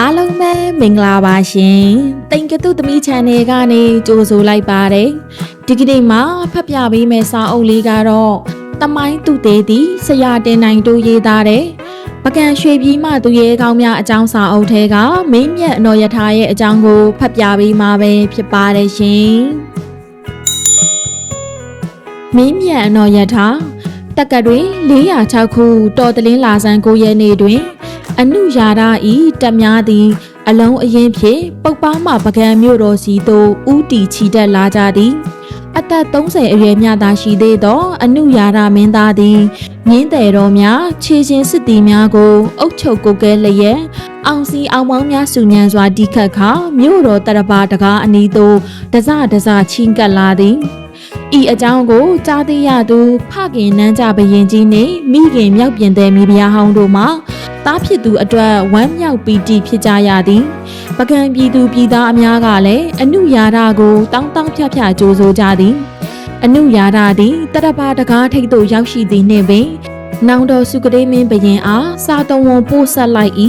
အားလုံးပဲမင်္ဂလာပါရှင်တိမ်ကတုသမီး channel ကနေကြိုဆိုလိုက်ပါတယ်ဒီကနေ့မှာဖတ်ပြပေးမယ့်စာအုပ်လေးကတော့တမိုင်းသူသေးသည်ဆရာတင်နိုင်တို့ရေးသားတဲ့ပကံရွှေပြည်မှသူရဲကောင်းများအကြောင်းစာအုပ်ထဲကမင်းမြတ်အနော်ယထာရဲ့အကြောင်းကိုဖတ်ပြပေးမှာပဲဖြစ်ပါတယ်ရှင်မင်းမြတ်အနော်ယထာတက်ကတွင်406ခုတော်တလင်းလာဆန်း9ရက်နေ့တွင် အနုယာရဤတက်များသည် အလုံးအရင်ဖြင့်ပုတ်ပါမပကံမြို့တော်စီသို့ဥတီချီတက်လာကြသည်အသက်30အရွယ်မြသာရှိသေးသော အနုယာရမင်းသားသည်မြင်းတယ်တော်များခြေချင်းစစ်တီများကို အုပ်ချုပ်ကိုကဲလျက်အောင်စီအောင်မောင်းများစုညံစွာတီးခတ်ခါမြို့တော်တရပါတကားအနီးသို့တစတစချင်းကပ်လာသည် ဤအကြောင်းကိုကြားသိရသူဖခင်နန်းကြဘရင်ကြီးနှင့်မိခင်မြောက်ပြင်တဲ့မိဖုရားဟောင်းတို့မှသားဖြစ်သူအတွက်ဝမ်းမြောက်ပီတိဖြစ်ကြရသည်ပကံပြည်သူပြည်သားအများကလည်းအနုယာဒကိုတောင်းတောင်းဖြတ်ဖြတ်ကြိုးဆိုကြသည်အနုယာဒသည်တရပါတကားထိပ်သို့ရောက်ရှိသည်နှင့်ပင်နောင်တော်စုကလေးမင်းဘရင်အားစာတဝန်ပို့ဆက်လိုက်၏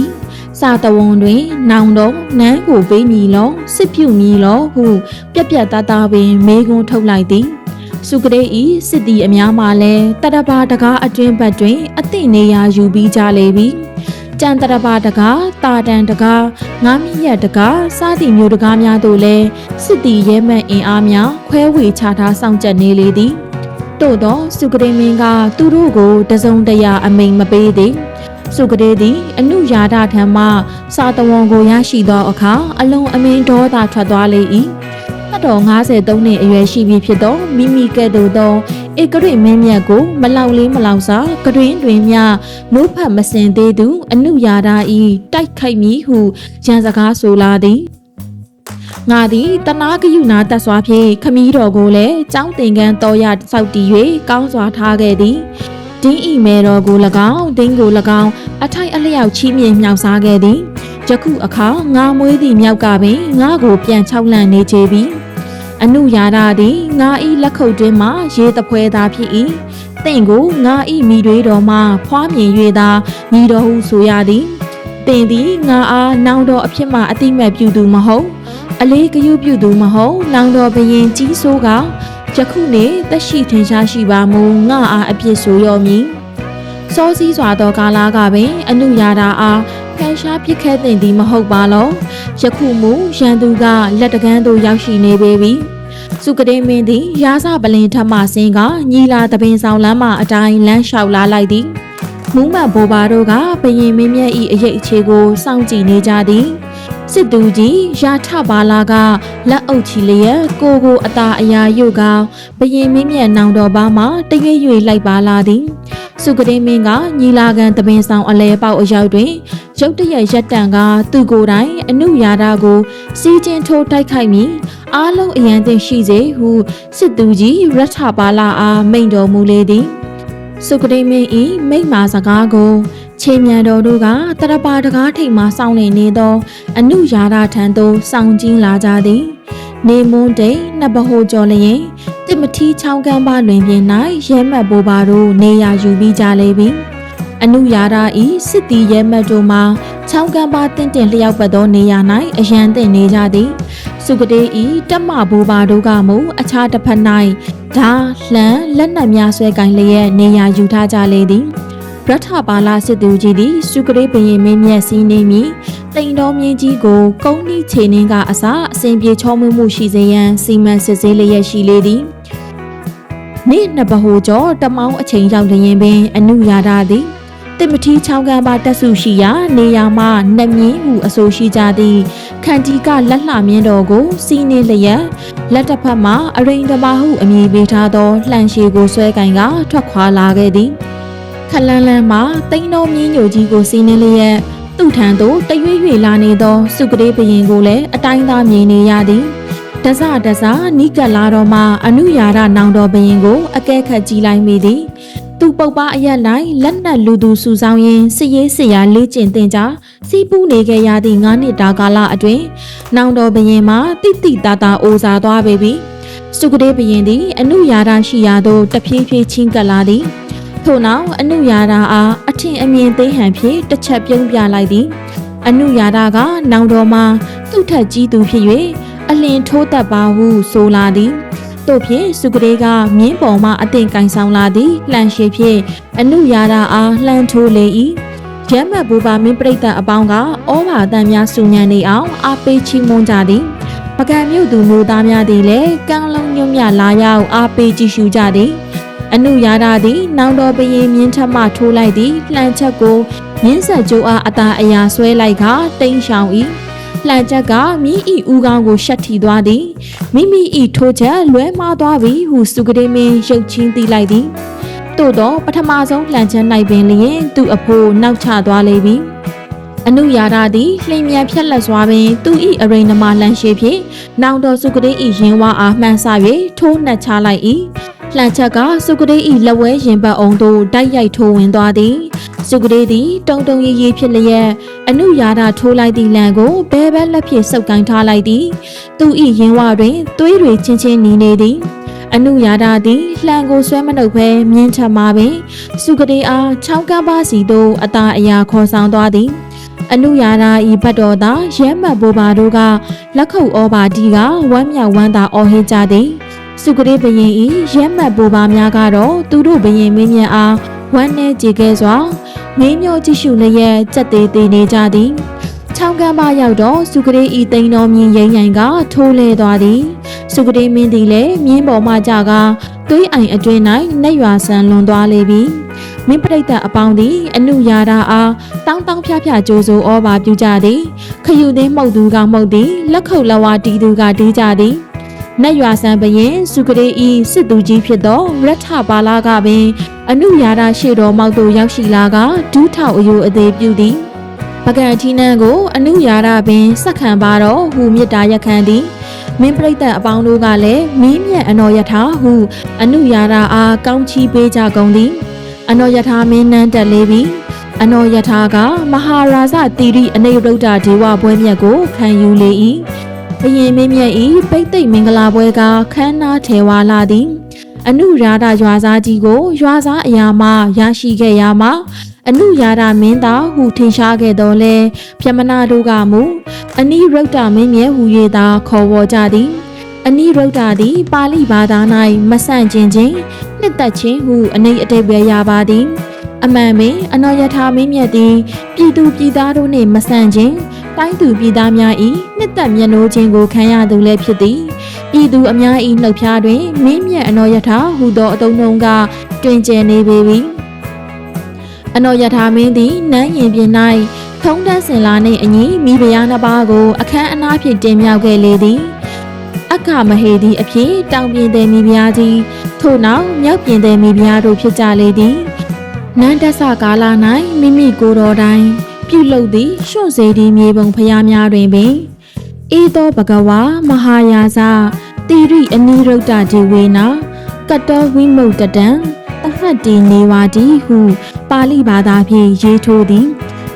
စာတဝန်တွင် နောင်တော်နန်းကိုပေးမည်လောစစ်ပြုမည်လောဟု ပြက်ပြက်သားသားပင်မေးခွန်းထုတ်လိုက်သည် စုကလေးဤစစ်တီအများမှလည်းတရပါတကားအတွင်းဘက်တွင် အသင့်နေရာယူပြီးကြလေပြီကြံတရပါတကားတာတန်တကားငါးမြည့်ရက်တကားစသည်မျိုးတကားများတို့လည်းစစ်တီရဲမှန်အင်အားများခွဲဝေချထားစောင့်ကြပ်နေလေသည်တို့သောစုကလေးမင်းကသူတို့ကိုတစုံတရာအမိန်မပေးသည်စုကလေးသည်အနုယာဒထံမှစာတဝန်ကိုရရှိသောအခါအလုံးအမင်းဒေါသထွက်သွားလေ၏ အတော်53နှစ်အရွယ်ရှိပြီဖြစ်သောမိမိကဲ့သို့သောဧကရိမင်းမြတ်ကိုမလောက်လေးမလောက်စာကတွင်တွင်မြမိုးဖတ်မစင်သေးသူ အနုယာဒဤတိုက်ခိုက်မည်ဟုရန်စကားဆိုလာသည်ငါသည်တနာကယူနာတက်စွာဖြင့်ခမီးတော်ကိုလည်းចောင်းတင်ကန်းတော်ရစောက်တီ၍ကောင်းစွာထားခဲ့သည်ဒင်းဤမဲတော်ကို၎င်းဒင်းကို၎င်းအထိုက်အလျောက်ချီးမြှင့်မြောက်စားခဲ့သည်ယခုအခါငါမွေးသည့်မြောက်ကပင်ငါကိုပြန်ချောက်လန့်နေချေပြီ အနုယာဒသည်ငါဤလက်ခုပ်တွင်မှရေတပွဲသားဖြစ်၏တင့်ကိုငါဤမိတွေတော်မှဖွားမြင်၍သာညီတော်ဟုဆိုရသည်တင်သည်ငါအားနောင်တော်အဖြစ်မှအတိမတ်ပြုသူမဟုတ်အလေးဂယုပြုသူမဟုတ်နောင်တော်ဘရင်ကြီးဆိုးကယခုနေသက်ရှိထင်ရှားရှိပါမူငါအားအပြစ်ဆိုရောမည်စောစည်းစွာသောကာလကပင်အနုယာဒအား ဖန်ရှားပြစ်ခဲ့တဲ့သည်မဟုတ်ပါလောယခုမူရန်သူကလက်တကန်းသို့ရောက်ရှိနေပေပြီစုကတဲ့မင်းသည်ရာဇပလင်ထမဆင်းကညီလာတပင်ဆောင်လမ်းမှအတိုင်းလမ်းလျှောက်လာလိုက်သည်မူးမတ်ဘိုဘာတို့ကဘရင်မင်းမြတ်၏အရေးအခြေကိုစောင့်ကြည့်နေကြသည်စစ်သူကြီးရာထဘာလာကလက်အုပ်ချီလျက်ကိုကိုအသာအရာယုတ်ကဘရင်မင်းမြတ်နောင်တော်ဘာမှတရွေ့ရွေ့လိုက်ပါလာသည် စုကတဲ့မင်းကညီလာခံတပင်ဆောင်အလဲပေါက်အရောက်တွင်ရုတ်တရက်ရက်တန်ကသူကိုယ်တိုင်အနုယာဒကိုစီးကျင်းထိုးတိုက်ခိုက်မိအားလုံးအရန်တင်ရှိစေဟုစစ်သူကြီးရထပါလာအားမိန့်တော်မူလေသည်စုကတိမင်းဤမိန့်မာစကားကိုခြေမြန်တော်တို့ကတရပါတကားထိပ်မှစောင့်နေနေသော အနုယာဒထံသို့စောင့်ကြည့်လာကြသည် နေမွန်းတိန်နှစ်ဘဟိုကျော်လျင်တစ်မထီးချောင်းကမ်းပါလွင်ပြင်၌ရဲမှတ်ဘိုးပါတို့နေရာယူပြီးကြလေပြီအနုယာဒဤစစ်တီရဲမှတ်တို့မှာချောင်းကမ်းပါတင့်တင်လျောက်ပတ်သောနေရာ၌အရန်တင်နေကြသည်စုကတိဤတက်မဘိုးပါတို့ကမူအခြားတစ်ဖက်၌ဓာလှန်လက်နက်များဆွဲကင်လျက်နေရာယူထားကြလေသည်ရထပါလာစစ်သူကြီးသည်စုကလေးဘရင်မင်းမြတ်စီးနေမည် တိန်တော်မြင်းကြီးကိုကုန်းဒီခြေနှင်းကအစအစဉ်ပြေချောမှုမှုရှိစေရန်စီမံစစ်ဆေးလျက်ရှိလေသည်နေ့နှစ်ဘဟိုကျော်တမောင်းအချိန်ရောက်လျင်ပင်အနုယာဒသည်တင်မထီချောင်းကမ်းပါတက်စုရှိရာနေရာမှနှမြင်းဟုအဆိုရှိကြသည်ခန္တီကလက်လှမြင်းတော်ကိုစီးနေလျက်လက်တစ်ဖက်မှအရိန်တမဟုအမည်ပေးထားသောလှန်ရှည်ကိုဆွဲကင်ကထွက်ခွာလာခဲ့သည်ခလန်းလန်းမှတိန်တော်မြင်းညိုကြီးကိုစီးနေလျက် သူ့ထံသို့တရွေ့ရွေ့လာနေသော စုကလေးဘရင်ကိုလည်းအတိုင်းသားမြင်နေရသည်တစတစနီးကပ်လာတော့မှအနုယာရနောင်တော်ဘရင်ကိုအကဲခတ်ကြည့်လိုက်မိသည်သူပုတ်ပါအရက်လိုက်လက်နက်လူသူစုဆောင်ရင်းစစ်ရေးစစ်ရာလေ့ကျင့်သင်ကြားစီးပူးနေခဲ့ရသည့်9နှစ်တာကာလအတွင်းနောင်တော်ဘရင်မှာတိတိတတာအိုစားသွားပေပြီစုကလေးဘရင်သည်အနုယာဒရှိရာသို့တဖြည်းဖြည်းချင်းကပ်လာသည် ထို့နောက်အနုယာဒအားအထင်အမြင်သေးဟန်ဖြင့်တစ်ချက်ပြုံးပြလိုက်သည်အနုယာဒကနောင်တော်မှာသူ့ထက်ကြီးသူဖြစ်၍အလင်းထိုးသက်ပါဟုဆိုလာသည်တို့ဖြင့်စုကလေးကမြင်းပေါ်မှအသင်ကင်ဆောင်လာသည်လှန်ရှိဖြင့်အနုယာဒအားလှန်ထိုးလေ၏ရဲမတ်ဘူပါမင်းပြိတ္တအပေါင်းကဩဘာတန်များစုညံနေအောင်အားပေးချီးမွမ်းကြသည်ပကံမြို့သူမျိုးသားများသည်လည်းကံလုံးညွတ်မြလာရောက်အားပေးကြည့်ရှုကြသည် အနုယာဒသည်နောင်တော်ပရင်မြင်းထက်မှထိုးလိုက်သည်လှန်ချက်ကိုမြင်းဆက်ကျိုးအားအသာအရာဆွဲလိုက်ကတိမ်ရှောင်၏လှန်ချက်ကမြင်းဤဦးကောင်းကိုရှက်ထီသွားသည်မိမိဤထိုးချက်လွဲမှားသွားပြီဟုစုကလေးမင်းရုတ်ချင်းသိလိုက်သည်သို့တော့ပထမဆုံးလှန်ချက်၌ပင်လျင်သူ့အဖိုးနောက်ချသွားလေပြီ အနုယာဒသည်လှိမ်မြန်ဖြက်လက်စွာပင်သူ၏အရိဏမလှန်ရှိဖြင့်နောင်တော်စုကလေး၏ရင်ဝါအားမှန်ဆ၍ထိုးနှက်ချလိုက်၏လှန်ချက်ကစုကလေး၏လက်ဝဲရင်ပတ်အောင်သို့တိုက်ရိုက်ထိုးဝင်သွားသည်စုကလေးသည်တုံတုံရီရီဖြစ်လျက်အနုယာဒထိုးလိုက်သည့်လံကိုဘဲဘဲလက်ဖြင့်စုပ်ကိုင်းထားလိုက်သည်သူ၏ရင်ဝါတွင်သွေးတွေချင်းချင်းနီနေသည်အနုယာဒသည်လှံကိုဆွဲမနှုတ်ဘဲမြင်းထမှာပင် စုကလေးအားချောင်းကပ်ပါစီသို့အသာအရာခေါ်ဆောင်သွားသည် အနုယာဒဤဘတ်တော်သာရဲမှတ်ဘိုးဘာတို့ကလက်ခုပ်ဩဘာဒီကဝမ်းမြောက်ဝမ်းသာအော်ဟစ်ကြသည်စုကလေးဘရင်ဤရဲမှတ်ဘိုးဘာများကတော့သူတို့ဘရင်မင်းမြတ်အားဝမ်းနဲ့ကြေခဲ့စွာမင်းမျိုးကြည့်ရှုလျက်ကြက်သေးသေးနေကြသည်ချောင်းကမ်းပါရောက်တော့စုကလေးဤတိန်တော်မြင်ရင်ရင်ကထိုးလဲသွားသည်စုကလေးမင်းသည်လည်းမြင်းပေါ်မှကြကသွေးအိုင်အတွင်း၌နှက်ရွာဆန်လွန်သွားလေပြီ မင်းပရိသတ်အပေါင်းသည်အနုယာဒအားတောင်းတောင်းဖျားဖျားကြိုးစိုးဩဘာပြုကြသည်ခယူသိမ်းမှုတ်သူကမှုတ်သည်လက်ခုပ်လက်ဝါတီသူကတီးကြသည်နတ်ရွာဆန်ဘရင်စုကလေးဤစစ်သူကြီးဖြစ်သောရထပါလာကပင် အနုယာဒရှေတော်မောက်သို့ရောက်ရှိလာကဒူးထောက်အယိုအသေးပြုသည်ပကံထီနန်းကိုအနုယာဒပင်စက်ခံပါတော့ဟူမြစ်တာရက်ခံသည်မင်းပြိတ္တအပေါင်းတို့ကလည်းမင်းမြတ်အနော်ယထာဟု အနုယာဒအားကောင်းချီးပေးကြကုန်သည် အနော်ယထာမင်းနန်းတက်လေးပြီးအနော်ယထာကမဟာရာဇတီရိအနေရုဒ္ဓဒေဝပွဲမြတ်ကိုခံယူလေ၏ဘယင်မင်းမြတ်ဤပိတ်သိက်မင်္ဂလာပွဲကခမ်းနားထေဝါလာသည်အနုရာဒရွာသားကြီးကိုရွာသားအရာမှရရှိခဲ့ရမှာအနုယာဒမင်းသားဟူထင်ရှားခဲ့တော်လဲပြမနာတို့ကမူအနိရုဒ္ဓမင်းမြဲဟူ၍သာခေါ်ဝေါ်ကြသည် အနိရုဒ္ဓသည်ပါဠိဘာသာ၌မဆန့်ကျင်ခြင်းနှစ်သက်ခြင်းဟုအနိအတိတ်ပဲရပါသည်အမှန်ပင်အနောယထာမင်းမြတ်သည်ပြည်သူပြည်သားတို့နှင့်မဆန့်ခြင်းတိုင်းသူပြည်သားများ၏နှစ်သက်မျက်နှိုးခြင်းကိုခံရသူလည်းဖြစ်သည်ပြည်သူအများ၏နှုတ်ဖျားတွင်မင်းမြတ်အနောယထာဟူသောအတုံးနှုံကတွင်ကျယ်နေပေပြီအနောယထာမင်းသည်နန်းရင်ပြင်၌ထုံးတန်းစင်လာနှင့်အညီမိဖုရားနှစ်ပါးကိုအခမ်းအနားဖြင့်တင်မြှောက်ခဲ့လေသည် အခမဟေသည် အဖြစ်တောင်ပြင်သည်မိဖုရားကြီးထို့နောက်မြောက်ပြင်သည်မိဖုရားတို့ဖြစ်ကြလေသည်နန်းတက်ဆကာလ၌မိမိကိုယ်တော်တိုင်ပြုလုပ်သည့်ရွှွန့်စေဒီမြေပုံဖျားများတွင်ပင်ဧသောဘဂဝါမဟာယာဇတိရိအနိရုဒ္ဓဒေဝေနာကတ္တဝိမုတ်တတံတဟတ်တီနေဝါတီဟု ပါဠိဘာသာဖြင့်ရေးထိုးသည်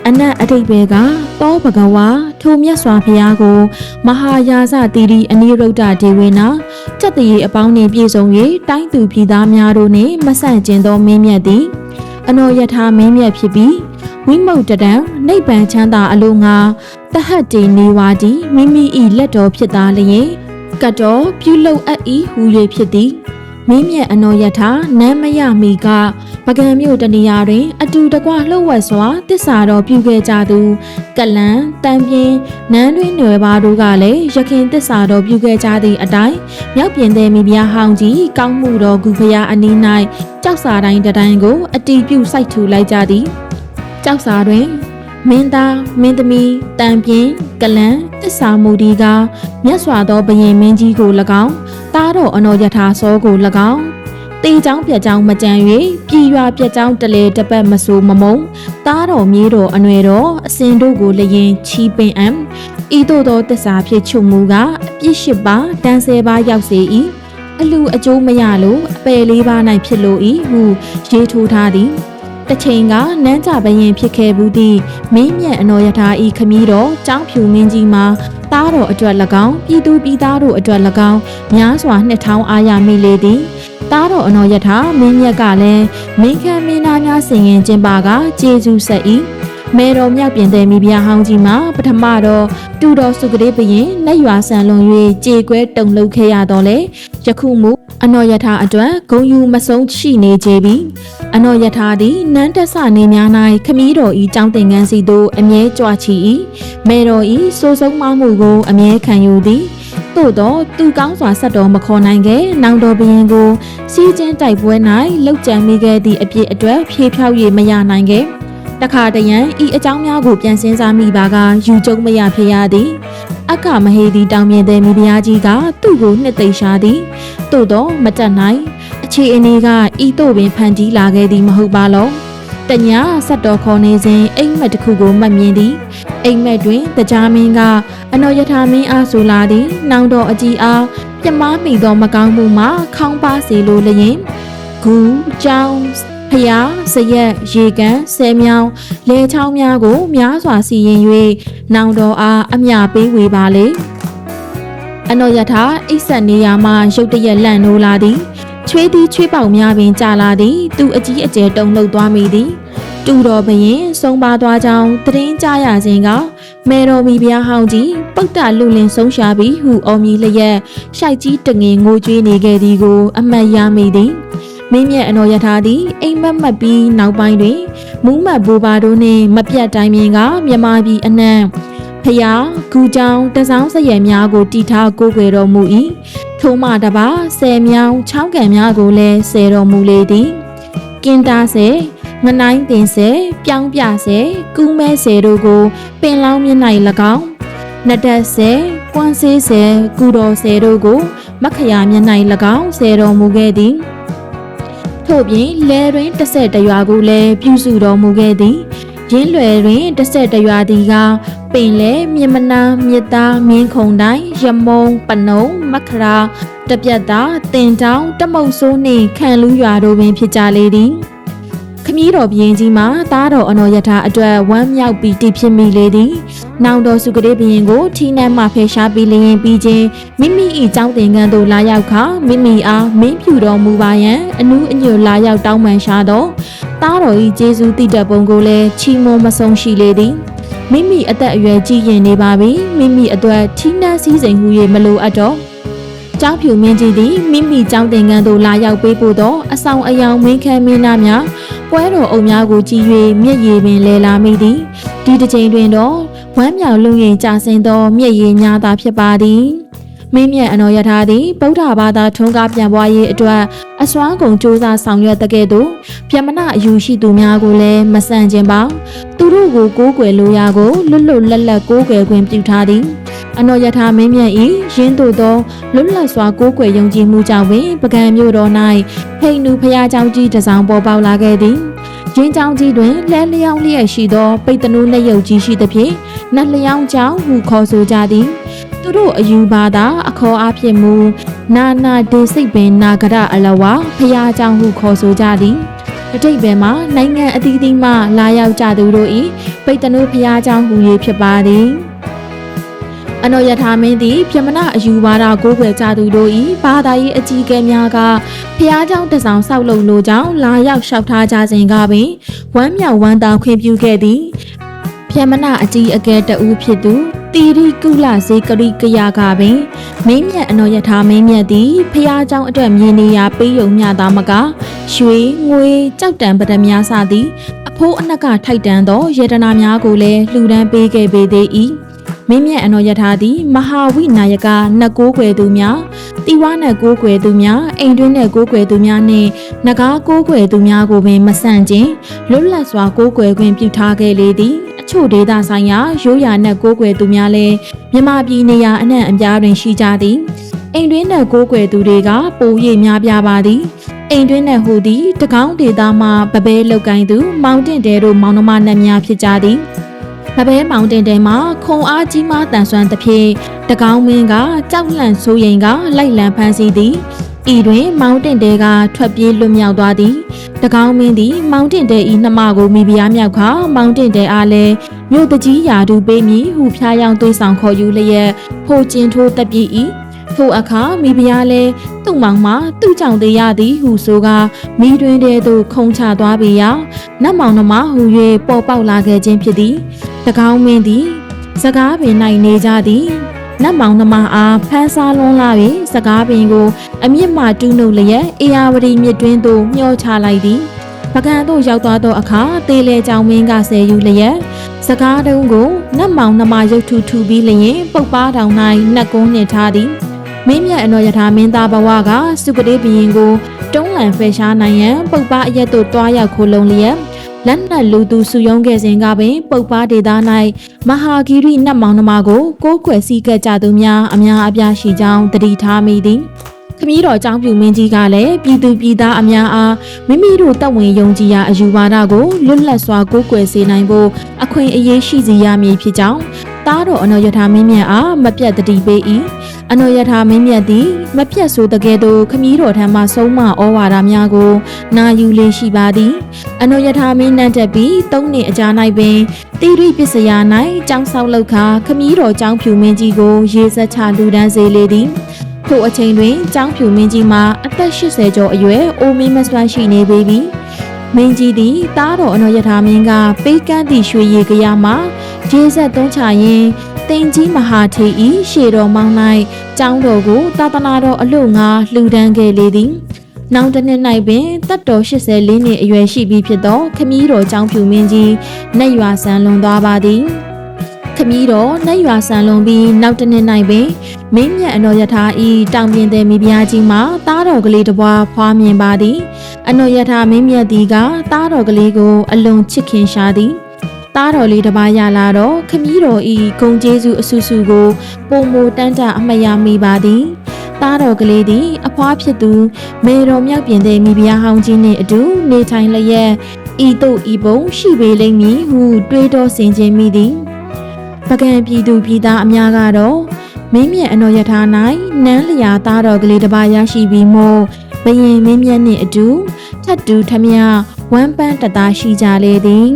အနတ်အတိတ်ပဲကတောဘဂဝါထိုမြတ်စွာဘုရားကို မဟာယာဇတိရိအနိရုဒ္ဓဒေဝေနာစက်တရေအပေါင်းနှင့်ပြည့်စုံ၍တိုင်းသူပြည်သားများတို့နှင့်မဆန့်ကျင်သောမင်းမြတ်သည်အနောယထာမင်းမြတ်ဖြစ်ပြီးဝိမုတ်တတံနိဗ္ဗာန်ချမ်းသာအလိုငါတဟတ်တေနေဝါဒီမိမိ၏လက်တော်ဖြစ်သားလျင်ကတ်တော်ပြုလုပ်အပ်၏ဟူ၍ဖြစ်သည် မင်းမြတ်အနောယထာနမ်းမရမီကပကံမြို့တနေရာတွင် အတူတကွလှုပ်ဝက်စွာတစ္ဆာတော်ပြုခဲ့ကြသူကလန်တန်ပြင်းနန်းတွင်နွယ်ပါတို့ကလည်းရခင်တစ္ဆာတော်ပြုခဲ့ကြသည့်အတိုင်းမြောက်ပြင်သည်မိဖုရားဟောင်းကြီးကောင်းမှုတော်ဂူဖရားအနီး၌ကြောက်စာတိုင်းတိုင်းကို အတီးပြုစိုက်ထူလိုက်ကြသည်ကြောက်စာတွင် မင်းသားမင်းသမီးတန်ပြင်းကလန်တစ္ဆာမူဒီကမြတ်စွာသောဘုရင်မင်းကြီးကို၎င်းတားတော်အနောယထာစောကို၎င်းတေချောင်းပြက်ချောင်းမကြံ၍ပြည်ရွာပြက်ချောင်းတလေတပတ်မဆိုးမမုံတားတော်မြေးတော်အနွယ်တော်အစင်တို့ကိုလျင်ချီပင်အံဤသို့သောတစ္ဆာဖြစ်ချုပ်မူကအပြစ်ရှိပါတန်းဆဲပါရောက်စေ၏အလူအကျိုးမရလို့အပယ်လေးပါး၌ဖြစ်လို့၏ဟုရေးထိုးထားသည် တစ်ချိန်ကနန်းကြဘရင်ဖြစ်ခဲ့ဘူးသည့်မင်းမြတ်အနော်ယထာဤခမည်းတော်ကျောင်းဖြူမင်းကြီးမှာတားတော်အတွက်၎င်းပြည်သူပြည်သားတို့အတွက်၎င်းများစွာနှစ်ထောင်အားရမိလေသည်တားတော်အနော်ယထာမင်းမြတ်ကလည်းမင်းခမ်းမင်းသားများဆင်ရင်ကျင်းပါကကျေးဇူးဆက်၏မဲတော်မြောက်ပြင်တဲ့မိဖုရားဟောင်းကြီးမှာပထမတော့တူတော်စုကလေးဘရင်လက်ရွာဆန်လွန်၍ကြေကွဲတုံလှုပ်ခဲ့ရတော့လေယခုမူ အနော်ယထာအတွက်ဂုံယူမဆုံးရှိနေကြပြီအနော်ယထာသည်နန်းတက်ဆနေများ၌ခမည်းတော်ဤចောင်းတင်ငန်းစီသို့အမြဲကြွချီ၏မဲတော်ဤစိုးဆုံးမမှုကိုအမြဲခံယူသည်သို့တော့သူကောင်းစွာဆက်တော်မခေါ်နိုင်ခဲ့နောင်တော်ဘရင်ကိုစီးကျင်းတိုက်ပွဲ၌လှုပ်ကြံမိခဲ့သည့်အပြစ်အတွက်ဖြေဖြောက်၍မရနိုင်ခဲ့တခါတရံဤအကြောင်းများကိုပြန်စင်းစားမိပါကယူကျုံမရဖြစ်ရသည် အက္ခမဟေသည်တောင်မြင်တဲ့မိဖုရားကြီးကသူ့ကိုနှစ်သိမ့်ရှာသည်သို့တော့မတတ်နိုင်အခြေအနေကဤသို့ပင်ဖန်တီးလာခဲ့သည်မဟုတ်ပါလောတညာဆက်တော်ခေါ်နေစဉ်အိမ်မက်တစ်ခုကိုမှတ်မြင်သည်အိမ်မက်တွင်တရားမင်းကအနော်ယထာမင်းအားဆိုလာသည်နောင်တော်အကြီးအားပြမမိသောမကောင်းမှုမှာခေါင်းပါစေလိုလျင်ဂူကြောင်း ဖျားစရက်ရေကန်ဆဲမြောင်းလဲချောင်းများကို များစွာစီရင်၍နောင်တော်အားအမျှပေးဝေပါလေအနော်ယထာအိတ်ဆက်နေရမှရုတ်တရက်လန့်နိုးလာသည်ချွေးသည်ချွေးပေါက်များပင်ကြာလာသည် သူအကြီးအကျယ်တုန်လှုပ်သွားမိသည်တူတော်ဘရင်ဆုံးပါသွားကြောင်းတရင်ကြရခြင်းကမဲတော်မီပြားဟောင်းကြီးပုတ်တလူလင်ဆုံးရှာပြီးဟူအော်မြည်လျက်ရှိုက်ကြီးတငင်ငိုကြွေးနေခဲ့သည်ကို အမှတ်ရမိသည် မင်းမြတ်အနော်ရထားသည်အိမ်မက်မက်ပြီးနောက်ပိုင်းတွင်မူးမတ်ဘူပါတို့နှင့်မပြတ်တိုင်းမြင်ကမြမပြည်အနှံ့ဖျားဂူကြောင်တစောင်းစရယ်များကိုတီထားကိုးကွယ်တော်မူ၏ထိုမှတပါဆယ်မြောင်းချောင်းကန်များကိုလည်းဆယ်တော်မူလေသည်ကင်တာဆယ်ငနိုင်တင်ဆယ်ပြောင်းပြဆယ်ကူးမဲဆယ်တို့ကို ပင်လောင်းမျက်နှာ၎င်းနတ်တက်ဆယ်ကွမ်းဆေးဆယ်ကူတော်ဆယ်တို့ကို မခရာမျက်နှာ၎င်းဆယ်တော်မူခဲ့သည် ထို့ပြင်လဲတွင်တစ်ဆက်တရွာကိုလည်းပြုစုတော်မူခဲ့သည်ရင်းလွယ်တွင်တစ်ဆက်တရွာသည်ကပင်လဲမြင်မနာမြစ်သားမင်းခုံတိုင်းရမုံပနုံမခရာတပြက်သားတင်တောင်တမုတ်ဆိုးနှင့်ခံလူရွာတို့ပင်ဖြစ်ကြလေသည်ခမည်းတော်ဘရင်ကြီးမှာသားတော်အနော်ယထာအတွက်ဝမ်းမြောက်ပြီးတည်ဖြစ်မိလေသည်။ နောင်တော်စုကလေးဘရင်ကိုထီးနှံမှဖယ်ရှားပြီးလျင်ပြီးချင်းမိမိ၏ចောင်းတင်ကန်းသို့လာရောက်ခါမိမိအားမင်းဖြူတော်မူပါယံအနူးအညွတ်လာရောက်တောင်းပန်ရှာတော့သားတော်၏ကျေးဇူးတည်တဲ့ပုံကိုလည်းချီးမွမ်းမဆုံးရှိလေသည်။မိမိအသက်အရွယ်ကြီးရင်နေပါပြီမိမိအတွက်ထီးနှံစည်းစိမ်ဟူ၍မလိုအပ်တော့ကျောင်းဖြူမင်းကြီးသည်မိမိကျောင်းသင်ခန်းသို့လာရောက်ပေးဖို့သောအဆောင်အယောင်မင်းခဲမင်းသားများပွဲတော်အုပ်များကိုကြည်၍မျက်ရည်ပင်လဲလာမိသည်ဒီတစ်ချိန်တွင်တော့ ဝမ်းမြောက်လုံရင်ကြာစင်သောမျက်ရည်များသာဖြစ်ပါသည်မင်းမြတ်အနော်ရထားသည်ဗုဒ္ဓဘာသာထွန်းကားပြန်ပွားရေးအတွက်အစွမ်းကုန်စူးစမ်းဆောင်ရွက်တဲ့ကဲ့သို့ပြမနာအယူရှိသူများကိုလည်းမဆန့်ကျင်ပါသူတို့ကိုကိုးကွယ်လိုရာကိုလွတ်လွတ်လပ်လပ်ကိုးကွယ်ခွင့်ပြုထားသည်အနော်ယထာမင်းမြတ်ဤရင်းတို့သောလွတ်လပ်စွာကိုးကွယ်ယုံကြည်မှုကြောင့်ပင်ပကံမြို့တော်၌ဟိန္ဒူဖျားเจ้าကြီးတစောင်းပေါ်ပေါက်လာခဲ့သည် ရင်းချောင်းကြီးတွင်လမ်းလျောင်းလျက်ရှိသော ပိတ်တနိုးနှရုပ်ကြီးရှိသဖြင့်နတ်လျောင်းချောင်းဟူခေါ်ဆိုကြသည်သူတို့အယူဘာသာအခေါ်အဖြစ်မူနာနာဒေစိတ်ပင်နာဂရအလဝါဖရာကြောင့်ဟုခေါ်ဆိုကြသည်အတိတ်ဘယ်မှာနိုင်ငံအသီးသီးမှလာရောက်ကြသူတို့၏ပိတ်တနိုးဖရာကြောင့်ဟူ၍ဖြစ်ပါသည် အနော်ယထာမင်းသည်ပြမနာအယူဝါဒကိုးကွယ်ကြသူတို့၏ဘာသာရေးအကြီးအကဲများကဖျားเจ้าတစောင်ဆောက်လုပ်လိုကြောင်းလာရောက်လျှောက်ထားကြစဉ်ကပင်ဝမ်းမြောက်ဝမ်းသာခွင့်ပြုခဲ့သည်ပြမနာအကြီးအကဲတဦးဖြစ်သူတီရိကုလဇေကရိကရကပင်မင်းမြတ်အနော်ယထာမင်းမြတ်သည်ဖျားเจ้าအတွက်မြင်နေရာပေးယုံမျှသားမကရွှေငွေကြောက်တံပဒများစသည်အဖိုးအနှက်ကထိုက်တန်သောယေတနာများကိုလည်းလှူဒန်းပေးခဲ့ပေသေး၏ မင်းမြတ်အနော်ယထာသည်မဟာဝိနာယကနတ်ကိုးကွယ်သူများတိဝါနတ်ကိုးကွယ်သူများအိမ်တွင်းနတ်ကိုးကွယ်သူများနှင့်နဂါကိုးကွယ်သူများကိုပင်မဆန့်ကျင်လွတ်လပ်စွာကိုးကွယ်ခွင့်ပြုထားခဲ့လေသည်အချို့ဒေသဆိုင်ရာရိုးရာနတ်ကိုးကွယ်သူများလည်းမြမပြည်နေရာအနှံ့အပြားတွင်ရှိကြသည်အိမ်တွင်းနတ်ကိုးကွယ်သူတွေကပို၍များပြားပါသည်အိမ်တွင်းနဲ့ဟူသည်တကောင်းဒေသမှပပဲလောက်ကင်သူမောင်တင်တဲတို့မောင်နှမနှံများဖြစ်ကြသည်။ ပပဲမောင်တင်တဲမှာခုံအားကြီးမားတန်ဆွမ်းသဖြင့်တကောင်းမင်းကကြောက်လန့်ဆိုးရင်ကလိုက်လံဖမ်းဆီးသည်။ဤတွင်မောင်တင်တဲကထွက်ပြေးလွတ်မြောက်သွားသည်။တကောင်းမင်းသည်မောင်တင်တဲဤနှမကိုမိဖုရားမြောက်ခါမောင်တင်တဲအားလည်းမြို့တကြီးယာတူပေးမည်ဟုဖျားယောင်းသွေးဆောင်ခေါ်ယူလျက်ဖိုကျင်ထိုးတက်ပြေး၏ ထိုအခါမိဖုရားလဲသူ့မောင်မှသူ့ကြောင့်သေးရသည်ဟုဆိုကမိတွင်တဲသို့ခုံချသွားပေရာနတ်မောင်နှမဟူ၍ပေါ်ပေါက်လာခဲ့ခြင်းဖြစ်သည်တကောင်းမင်းသည် စကားပင်၌နေကြသည်နတ်မောင်နှမအားဖန်းစားလွန်းလာ၍စကားပင်ကို အမြင့်မှတူးနှုတ်လျက်အေယာဝတီမြစ်တွင်းသို့မျှောချလိုက်သည်ပကံသို့ရောက်သွားသောအခါတေလေကြောင်မင်းကဆယ်ယူလျက်စကားတုံးကိုနတ်မောင်နှမရုပ်ထုထူပြီးလျင်ပုတ်ပါတောင်၌နှက်ကုန်းနှင်ထားသည် မင်းမြတ်အနော်ယထာမင်းသားဘဝကစုကတိဘရင်ကိုတုံးလန်ဖယ်ရှားနိုင်ရန်ပုတ်ပါအရက်သို့တွားရောက်ခိုးလုံလျက်လက်နက်လူသူစုယုံခဲ့စဉ်ကပင်ပုတ်ပါဒေသ၌မဟာဂီရိနတ်မောင်နှမကိုကိုးကွယ်စည်းကပ်ကြသူများအများအပြားရှိကြောင်းတတိထားမိသည်ခမည်းတော်ကြောင့်ပြူမင်းကြီးကလည်းပြည်သူပြည်သားအများအားမိမိတို့တပ်ဝင်ယုံကြည်ရာအယူဝါဒကိုလွတ်လပ်စွာကိုးကွယ်စေနိုင်ဖို့အခွင့်အရေးရှိစေရမည်ဖြစ်ကြောင်းသားတော်အနော်ယထာမင်းမြတ်အားမပြတ်တတိပေး၏ အနော်ယထာမင်းမြတ်သည်မပြတ်ဆိုတကယ်သို့ခမည်းတော်ထံမှဆုံးမဩဝါဒများကိုနာယူလေးရှိပါသည်အနောယထာမင်းနန်းတက်ပြီးသုံးနှစ်အကြာ၌ပင်တိရိပစ္စယာ၌ကြောင်းဆောက်လောက်ခါခမည်းတော်ကြောင်းဖြူမင်းကြီးကိုရေစက်ချလူဒန်းစေလေသည်ထို့အချိန်တွင်ကြောင်းဖြူမင်းကြီးမှာအသက်80ကျော်အရွယ်အိုမင်းမစွမ်းရှိနေပေပြီမင်းကြီးသည်တားတော်အနောယထာမင်းကပေးကမ်းသည့်ရွှေရည်ကြရမှာရေစက်သုံးချရင် တင်ကြီးမဟာထေဤရှေတော်မောင်း၌ကျောင်းတော်ကိုတာသနာတော်အလို့ငါလှူဒန်းခဲ့လေသည်နောက်တစ်နှစ်၌ပင်တက်တော်84နှစ်အရွယ်ရှိပြီဖြစ်သောခမည်းတော်ကျောင်းဖြူမင်းကြီးနှက်ရွာဆန်လွန်သွားပါသည်ခမည်းတော်နှက်ရွာဆန်လွန်ပြီးနောက်တစ်နှစ်၌ပင်မင်းမြတ်အနော်ယထာဤတောင်ပြင်သည်မိဖုရားကြီးမှာသားတော်ကလေးတစ်ပွားဖွားမြင်ပါသည် အနော်ယထာမင်းမြတ်သည်ကသားတော်ကလေးကိုအလွန်ချစ်ခင်ရှာသည် သားတော်လေးတစ်ပါးရလာတော့ခမည်းတော်ဤဂုံကျေးဇူးအဆူဆူကိုပုံမတန်းတအမတ်ရမိပါသည်သားတော်ကလေးသည်အဖွားဖြစ်သူမေတော်မြောက်ပြင်တဲ့မိဖုရားဟောင်းကြီးနှင့်အတူနေထိုင်လျက်ဤတို့ဤပုံရှိပေလိမ့်မည်ဟုတွေးတောဆင်ခြင်မိသည်ပကံပြည်သူပြည်သားအများကတော့မင်းမြတ်အနော်ယထာ၌နန်းလျာသားတော်ကလေးတစ်ပါးရရှိပြီးမို့ဘယင်မင်းမြတ်နှင့်အတူထတ်တူထမြဝမ်းပန်းတသားရှိကြလေသည်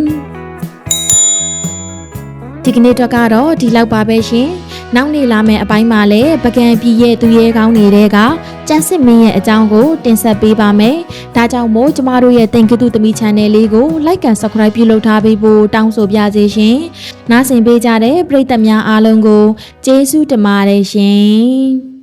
ဒီကနေ့တော့ကတော့ဒီလောက်ပါပဲရှင်။နောက်နေ့လာမယ့်အပိုင်းမှာလည်းပကံပြည်ရဲ့သူရဲကောင်းတွေကကျန်းစစ်မင်းရဲ့အကြောင်းကိုတင်ဆက်ပေးပါမယ်။ဒါကြောင့်မို့ကျမတို့ရဲ့တင်ကတူသမီ channel လေးကို like and subscribe ပြုလုပ်ထားပေးဖို့တောင်းဆိုပါရစေရှင်။နားဆင်ပေးကြတဲ့ပရိသတ်များအားလုံးကိုကျေးဇူးတင်ပါတယ်ရှင်။